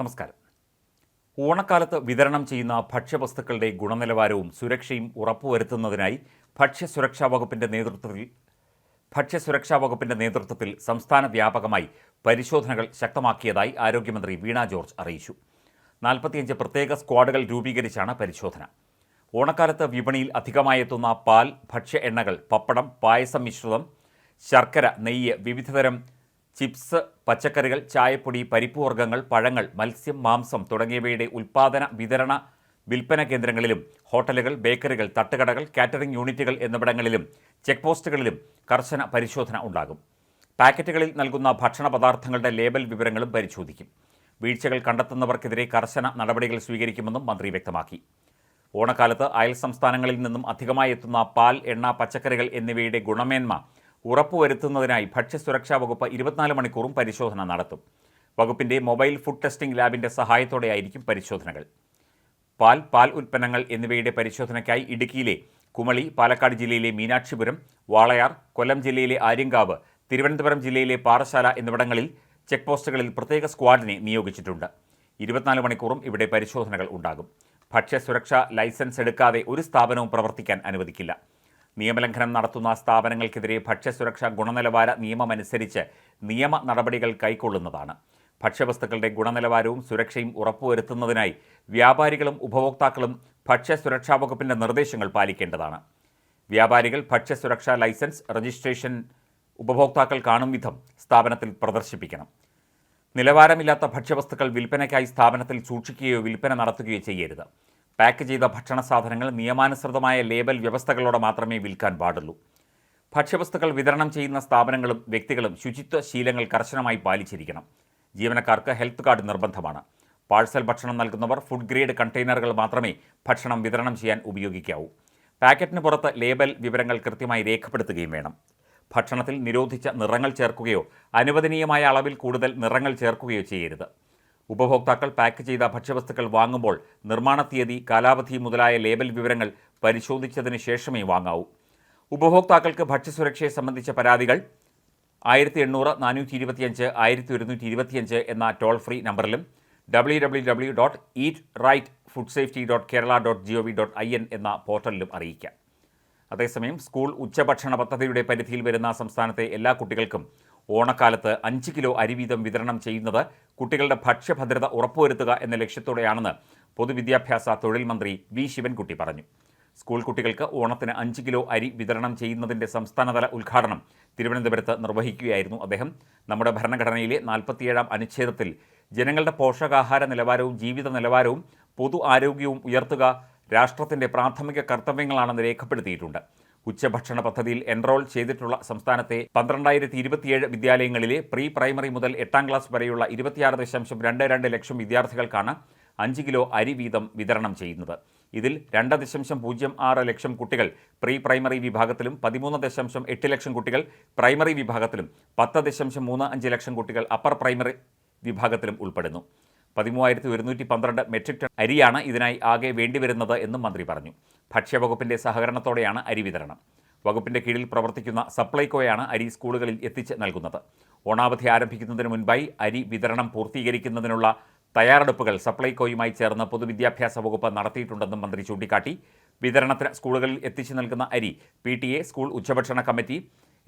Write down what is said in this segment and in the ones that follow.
നമസ്കാരം. ഓണക്കാലത്ത് വിതരണം ചെയ്യുന്ന ഭക്ഷ്യവസ്തുക്കളുടെ ഗുണനിലവാരവും സുരക്ഷയും ഉറപ്പുവരുത്തുന്നതിനായി ഭക്ഷ്യസുരക്ഷാ വകുപ്പിന്റെ നേതൃത്വത്തിൽ ഭക്ഷ്യസുരക്ഷാ വകുപ്പിന്റെ നേതൃത്വത്തിൽ സംസ്ഥാന വ്യാപകമായി പരിശോധനകൾ ശക്തമാക്കിയതായി ആരോഗ്യമന്ത്രി വീണ ജോർജ് അറിയിച്ചു. നാൽപ്പത്തിയഞ്ച് പ്രത്യേക സ്ക്വാഡുകൾ രൂപീകരിച്ചാണ് പരിശോധന. ഓണക്കാലത്ത് വിപണിയിൽ അധികമായി എത്തുന്ന പാൽ ഭക്ഷ്യ എണ്ണകൾ പപ്പടം പായസം മിശ്രിതം ശർക്കര നെയ്യ് വിവിധതരം ചിപ്സ് പച്ചക്കറികൾ ചായപ്പൊടി പരിപ്പ് വർഗങ്ങൾ പഴങ്ങൾ മത്സ്യം മാംസം തുടങ്ങിയവയുടെ ഉൽപ്പാദന വിതരണ വിൽപ്പന കേന്ദ്രങ്ങളിലും ഹോട്ടലുകൾ ബേക്കറികൾ തട്ടുകടകൾ കാറ്ററിംഗ് യൂണിറ്റുകൾ എന്നിവിടങ്ങളിലും ചെക്ക് പോസ്റ്റുകളിലും കർശന പരിശോധന ഉണ്ടാകും. പാക്കറ്റുകളിൽ നൽകുന്ന ഭക്ഷണ പദാർത്ഥങ്ങളുടെ ലേബൽ വിവരങ്ങളും പരിശോധിക്കും. വീഴ്ചകൾ കണ്ടെത്തുന്നവർക്കെതിരെ കർശന നടപടികൾ സ്വീകരിക്കുമെന്നും മന്ത്രി വ്യക്തമാക്കി. ഓണക്കാലത്ത് അയൽ സംസ്ഥാനങ്ങളിൽ നിന്നും അധികമായി എത്തുന്ന പാൽ എണ്ണ പച്ചക്കറികൾ എന്നിവയുടെ ഗുണമേന്മ ഉറപ്പുവരുത്തുന്നതിനായി ഭക്ഷ്യസുരക്ഷാ വകുപ്പ് ഇരുപത്തിനാല് മണിക്കൂറും പരിശോധന നടത്തും. വകുപ്പിന്റെ മൊബൈൽ ഫുഡ് ടെസ്റ്റിംഗ് ലാബിന്റെ സഹായത്തോടെയായിരിക്കും പരിശോധനകൾ. പാൽ പാൽ ഉൽപ്പന്നങ്ങൾ എന്നിവയുടെ പരിശോധനയ്ക്കായി ഇടുക്കിയിലെ കുമളി പാലക്കാട് ജില്ലയിലെ മീനാക്ഷിപുരം വാളയാർ കൊല്ലം ജില്ലയിലെ ആര്യങ്കാവ് തിരുവനന്തപുരം ജില്ലയിലെ പാറശാല എന്നിവിടങ്ങളിൽ ചെക്ക് പോസ്റ്റുകളിൽ പ്രത്യേക സ്ക്വാഡിനെ നിയോഗിച്ചിട്ടുണ്ട്. ഇരുപത്തിനാല് മണിക്കൂറും ഇവിടെ പരിശോധനകൾ ഉണ്ടാകും. ഭക്ഷ്യസുരക്ഷാ ലൈസൻസ് എടുക്കാതെ ഒരു സ്ഥാപനവും പ്രവർത്തിക്കാൻ അനുവദിക്കില്ല. നിയമലംഘനം നടത്തുന്ന സ്ഥാപനങ്ങൾക്കെതിരെ ഭക്ഷ്യസുരക്ഷാ ഗുണനിലവാര നിയമമനുസരിച്ച് നിയമ നടപടികൾ കൈക്കൊള്ളുന്നതാണ്. ഭക്ഷ്യവസ്തുക്കളുടെ ഗുണനിലവാരവും സുരക്ഷയും ഉറപ്പുവരുത്തുന്നതിനായി വ്യാപാരികളും ഉപഭോക്താക്കളും ഭക്ഷ്യസുരക്ഷാ വകുപ്പിന്റെ നിർദ്ദേശങ്ങൾ പാലിക്കേണ്ടതാണ്. വ്യാപാരികൾ ഭക്ഷ്യസുരക്ഷാ ലൈസൻസ് രജിസ്ട്രേഷൻ ഉപഭോക്താക്കൾ കാണും വിധം സ്ഥാപനത്തിൽ പ്രദർശിപ്പിക്കണം. നിലവാരമില്ലാത്ത ഭക്ഷ്യവസ്തുക്കൾ വിൽപ്പനയ്ക്കായി സ്ഥാപനത്തിൽ സൂക്ഷിക്കുകയോ വിൽപ്പന നടത്തുകയോ ചെയ്യരുത്. പാക്ക് ചെയ്ത ഭക്ഷണ സാധനങ്ങൾ നിയമാനുസൃതമായ ലേബൽ വ്യവസ്ഥകളോടെ മാത്രമേ വിൽക്കാൻ പാടുള്ളൂ. ഭക്ഷ്യവസ്തുക്കൾ വിതരണം ചെയ്യുന്ന സ്ഥാപനങ്ങളും വ്യക്തികളും ശുചിത്വ ശീലങ്ങൾ കർശനമായി പാലിച്ചിരിക്കണം. ജീവനക്കാർക്ക് ഹെൽത്ത് കാർഡ് നിർബന്ധമാണ്. പാഴ്സൽ ഭക്ഷണം നൽകുന്നവർ ഫുഡ് ഗ്രേഡ് കണ്ടെയ്നറുകൾ മാത്രമേ ഭക്ഷണം വിതരണം ചെയ്യാൻ ഉപയോഗിക്കാവൂ. പാക്കറ്റിന് പുറത്ത് ലേബൽ വിവരങ്ങൾ കൃത്യമായി രേഖപ്പെടുത്തുകയും വേണം. ഭക്ഷണത്തിൽ നിരോധിച്ച നിറങ്ങൾ ചേർക്കുകയോ അനുവദനീയമായ അളവിൽ കൂടുതൽ നിറങ്ങൾ ചേർക്കുകയോ ചെയ്യരുത്. ഉപഭോക്താക്കൾ പാക്ക് ചെയ്ത ഭക്ഷ്യവസ്തുക്കൾ വാങ്ങുമ്പോൾ നിർമ്മാണ തീയതി കാലാവധി മുതലായ ലേബൽ വിവരങ്ങൾ പരിശോധിച്ചതിന് ശേഷമേ വാങ്ങാവൂ. ഉപഭോക്താക്കൾക്ക് ഭക്ഷ്യസുരക്ഷയെ സംബന്ധിച്ച പരാതികൾ ആയിരത്തി എണ്ണൂറ് നാനൂറ്റി ഇരുപത്തിയഞ്ച് ആയിരത്തി ഒരുന്നൂറ്റി ഇരുപത്തിയഞ്ച് എന്ന toll free നമ്പറിലും W W W dot eat right food safety dot Kerala dot G O V dot I N എന്ന പോർട്ടലിലും അറിയിക്കാം. അതേസമയം സ്കൂൾ ഉച്ചഭക്ഷണ പദ്ധതിയുടെ പരിധിയിൽ വരുന്ന സംസ്ഥാനത്തെ എല്ലാ കുട്ടികൾക്കും ഓണക്കാലത്ത് അഞ്ച് കിലോ അരി വീതം വിതരണം ചെയ്യുന്നത് കുട്ടികളുടെ ഭക്ഷ്യഭദ്രത ഉറപ്പുവരുത്തുക എന്ന ലക്ഷ്യത്തോടെയാണെന്ന് പൊതുവിദ്യാഭ്യാസ തൊഴിൽ മന്ത്രി വി. ശിവൻകുട്ടി പറഞ്ഞു. സ്കൂൾ കുട്ടികൾക്ക് ഓണത്തിന് അഞ്ച് കിലോ അരി വിതരണം ചെയ്യുന്നതിന്റെ സംസ്ഥാനതല ഉദ്ഘാടനം തിരുവനന്തപുരത്ത് നിർവഹിക്കുകയായിരുന്നു അദ്ദേഹം. നമ്മുടെ ഭരണഘടനയിലെ നാൽപ്പത്തിയേഴാം അനുച്ഛേദത്തിൽ ജനങ്ങളുടെ പോഷകാഹാര നിലവാരവും ജീവിത നിലവാരവും പൊതു ആരോഗ്യവും ഉയർത്തുക രാഷ്ട്രത്തിന്റെ പ്രാഥമിക കർത്തവ്യങ്ങളാണെന്ന് രേഖപ്പെടുത്തിയിട്ടുണ്ട്. ഉച്ചഭക്ഷണ പദ്ധതിയിൽ എൻറോൾ ചെയ്തിട്ടുള്ള സംസ്ഥാനത്തെ പന്ത്രണ്ടായിരത്തി ഇരുപത്തിയേഴ് വിദ്യാലയങ്ങളിലെ പ്രീ പ്രൈമറി മുതൽ എട്ടാം ക്ലാസ് വരെയുള്ള ഇരുപത്തിയാറ് ദശാംശം രണ്ട് രണ്ട് ലക്ഷം വിദ്യാർത്ഥികൾക്കാണ് അഞ്ച് കിലോ അരി വീതം വിതരണം ചെയ്യുന്നത്. ഇതിൽ രണ്ട് ദശാംശം പൂജ്യം ആറ് ലക്ഷം കുട്ടികൾ പ്രീ പ്രൈമറി വിഭാഗത്തിലും പതിമൂന്ന് ദശാംശം എട്ട് ലക്ഷം കുട്ടികൾ പ്രൈമറി വിഭാഗത്തിലും പത്ത് ദശാംശം മൂന്ന് അഞ്ച് ലക്ഷം കുട്ടികൾ അപ്പർ പ്രൈമറി വിഭാഗത്തിലും ഉൾപ്പെടുന്നു. പതിമൂവായിരത്തി ഒരുന്നൂറ്റി പന്ത്രണ്ട് മെട്രിക് ടൺ അരിയാണ് ഇതിനായി ആകെ വേണ്ടിവരുന്നത് എന്നും മന്ത്രി പറഞ്ഞു. ഭക്ഷ്യവകുപ്പിന്റെ സഹകരണത്തോടെയാണ് അരി വിതരണം. വകുപ്പിന്റെ കീഴിൽ പ്രവർത്തിക്കുന്ന സപ്ലൈകോയാണ് അരി സ്കൂളുകളിൽ എത്തിച്ച് നൽകുന്നത്. ഓണാവധി ആരംഭിക്കുന്നതിന് മുൻപായി അരി വിതരണം പൂർത്തീകരിക്കുന്നതിനുള്ള തയ്യാറെടുപ്പുകൾ സപ്ലൈകോയുമായി ചേർന്ന് പൊതുവിദ്യാഭ്യാസ വകുപ്പ് നടത്തിയിട്ടുണ്ടെന്നും മന്ത്രി ചൂണ്ടിക്കാട്ടി. വിതരണത്തിന് സ്കൂളുകളിൽ എത്തിച്ചു നൽകുന്ന അരി പി സ്കൂൾ ഉച്ചഭക്ഷണ committee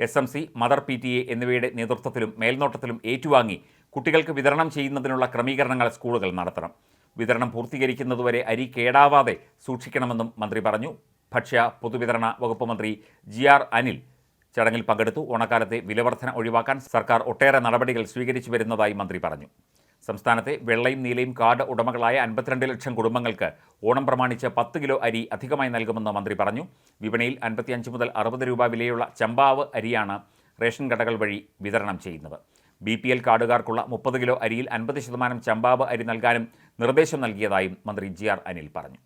S M C mother P T A എന്നിവയുടെ നേതൃത്വത്തിലും മേൽനോട്ടത്തിലും ഏറ്റുവാങ്ങി കുട്ടികൾക്ക് വിതരണം ചെയ്യുന്നതിനുള്ള ക്രമീകരണങ്ങൾ സ്കൂളുകൾ നടത്തണം. വിതരണം പൂർത്തീകരിക്കുന്നതുവരെ അരി കേടാവാതെ സൂക്ഷിക്കണമെന്നും മന്ത്രി പറഞ്ഞു. ഭക്ഷ്യ പൊതുവിതരണ വകുപ്പ് മന്ത്രി ജി ആർ അനിൽ ചടങ്ങിൽ പങ്കെടുത്തു. ഓണക്കാലത്തെ വിലവർധന ഒഴിവാക്കാൻ സർക്കാർ ഒട്ടേറെ നടപടികൾ സ്വീകരിച്ചു വരുന്നതായി മന്ത്രി പറഞ്ഞു. സംസ്ഥാനത്തെ വെള്ളയും നീലയും കാർഡ് ഉടമകളായ അൻപത്തിരണ്ട് ലക്ഷം കുടുംബങ്ങൾക്ക് ഓണം പ്രമാണിച്ച് പത്ത് കിലോ അരി അധികമായി നൽകുമെന്ന് മന്ത്രി പറഞ്ഞു. വിപണിയിൽ അൻപത്തിയഞ്ച് മുതൽ അറുപത് രൂപ വിലയുള്ള ചമ്പാവ് അരിയാണ് റേഷൻ കടകൾ വഴി വിതരണം ചെയ്യുന്നത്. ബി പി എൽ കാർഡുകാർക്കുള്ള മുപ്പത് കിലോ അരിയിൽ അൻപത് ശതമാനം ചമ്പാവ് അരി നൽകാനും നിർദ്ദേശം നൽകിയതായും മന്ത്രി ജി ആർ അനിൽ പറഞ്ഞു.